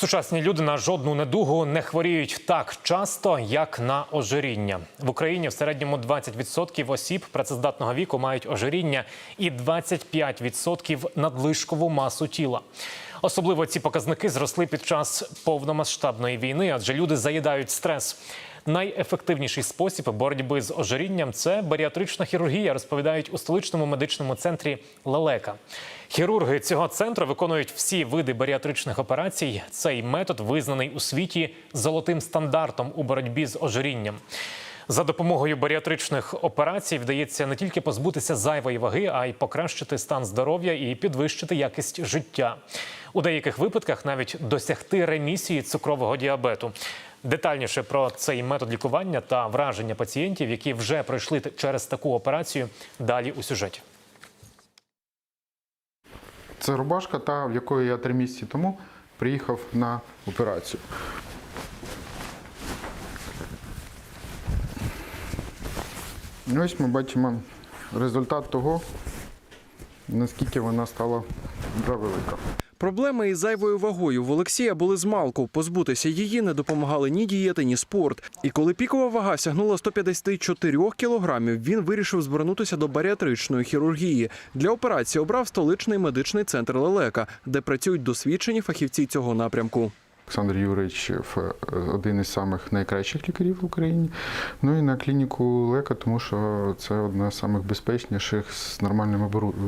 Сучасні люди на жодну недугу не хворіють так часто, як на ожиріння. В Україні в середньому 20% осіб працездатного віку мають ожиріння і 25% надлишкову масу тіла. Особливо ці показники зросли під час повномасштабної війни, адже люди заїдають стрес. Найефективніший спосіб боротьби з ожирінням це баріатрична хірургія, розповідають у столичному медичному центрі Лелека. Хірурги цього центру виконують всі види баріатричних операцій. Цей метод визнаний у світі золотим стандартом у боротьбі з ожирінням. За допомогою баріатричних операцій вдається не тільки позбутися зайвої ваги, а й покращити стан здоров'я і підвищити якість життя. У деяких випадках навіть досягти ремісії цукрового діабету. Детальніше про цей метод лікування та враження пацієнтів, які вже пройшли через таку операцію, далі у сюжеті. Це рубашка, та в якої я три місяці тому приїхав на операцію. Ось ми бачимо результат того, наскільки вона стала вже велика. Проблеми із зайвою вагою в Олексія були з малку. Позбутися її не допомагали ні дієти, ні спорт. І коли пікова вага сягнула 154 кілограмів, він вирішив звернутися до баріатричної хірургії. Для операції обрав столичний медичний центр Лелека, де працюють досвідчені фахівці цього напрямку. Олександр е, один із самих найкращих лікарів в Україні. Ну і на клініку Лека, тому що це одна з самих безпечніших з нормальним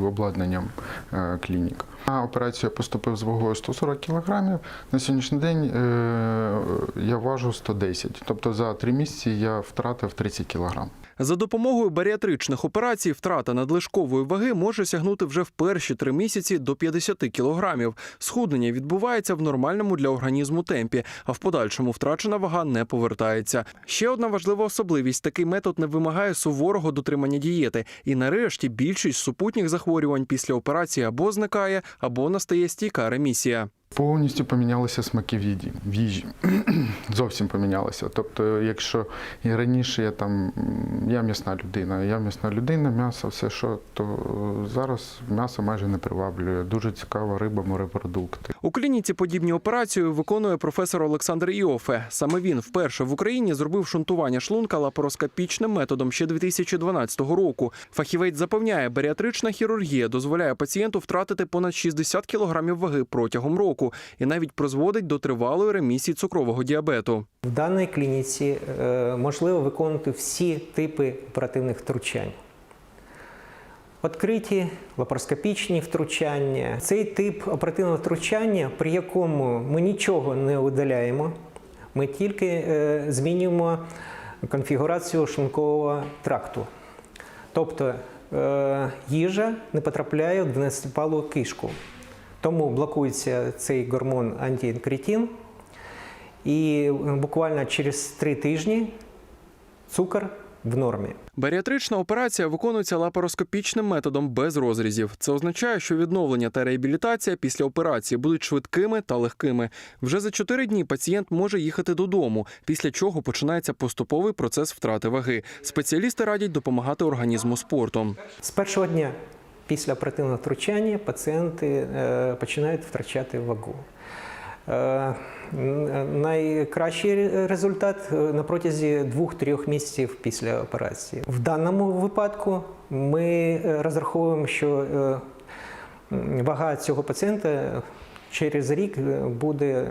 обладнанням е, клінік. На операцію я поступив з вагою 140 кг. На сьогоднішній день е, я важу 110. Тобто за три місяці я втратив 30 кг. За допомогою баріатричних операцій втрата надлишкової ваги може сягнути вже в перші три місяці до 50 кілограмів. Схуднення відбувається в нормальному для організму темпі, а в подальшому втрачена вага не повертається. Ще одна важлива особливість: такий метод не вимагає суворого дотримання дієти. І нарешті більшість супутніх захворювань після операції або зникає, або настає стійка ремісія. Повністю помінялися смаки в їді в їжі. Зовсім помінялися. Тобто, якщо і раніше я там я м'ясна людина, я м'ясна людина, м'ясо, все що, то зараз м'ясо майже не приваблює. Дуже цікава риба, морепродукти. У клініці подібні операції виконує професор Олександр Іофе. Саме він вперше в Україні зробив шунтування шлунка лапароскопічним методом ще 2012 року. Фахівець запевняє, баріатрична хірургія дозволяє пацієнту втратити понад 60 кілограмів ваги протягом року і навіть призводить до тривалої ремісії цукрового діабету. В даній клініці е, можливо виконувати всі типи оперативних втручань. Відкриті лапароскопічні втручання. Цей тип оперативного втручання, при якому ми нічого не видаляємо, ми тільки е, змінюємо конфігурацію шлункового тракту. Тобто е, їжа не потрапляє в 12-палу кишку. Тому блокується цей гормон антиінкретин, і буквально через три тижні цукор в нормі. Баріатрична операція виконується лапароскопічним методом без розрізів. Це означає, що відновлення та реабілітація після операції будуть швидкими та легкими. Вже за чотири дні пацієнт може їхати додому, після чого починається поступовий процес втрати ваги. Спеціалісти радять допомагати організму спортом. З першого дня після оперативного втручання пацієнти е, починають втрачати вагу. Е, Найкращий результат е, на протязі 2-3 місяців після операції. В даному випадку ми е, розраховуємо, що вага цього пацієнта через рік буде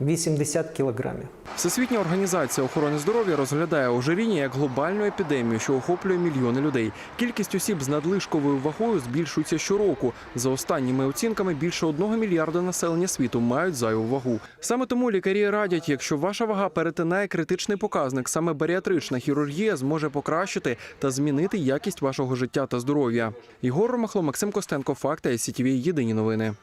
80 кілограмів. Всесвітня організація охорони здоров'я розглядає ожиріння як глобальну епідемію, що охоплює мільйони людей. Кількість осіб з надлишковою вагою збільшується щороку. За останніми оцінками, більше одного мільярда населення світу мають зайву вагу. Саме тому лікарі радять, якщо ваша вага перетинає критичний показник, саме баріатрична хірургія зможе покращити та змінити якість вашого життя та здоров'я. Ігор Ромахло, Максим Костенко, Факти, СІТВ, Єдині новини.